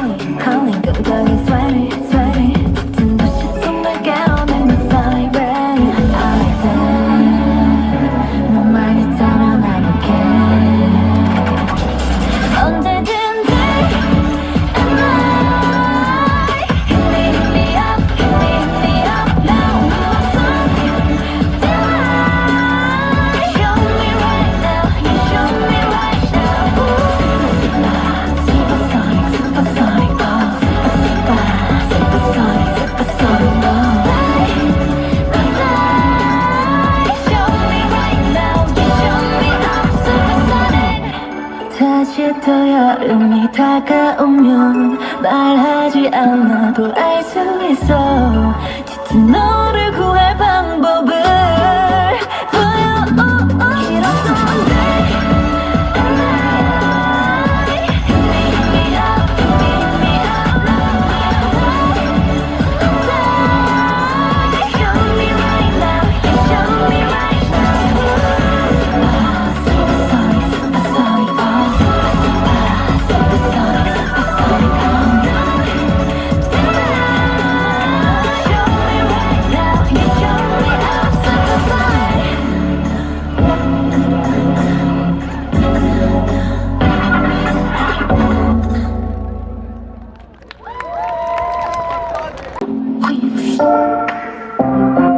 calling, calling, got the you sweating. 다시 또 여름이 다가오면 말하지 않아도 알 수 있어 짙은 너를 구 会有人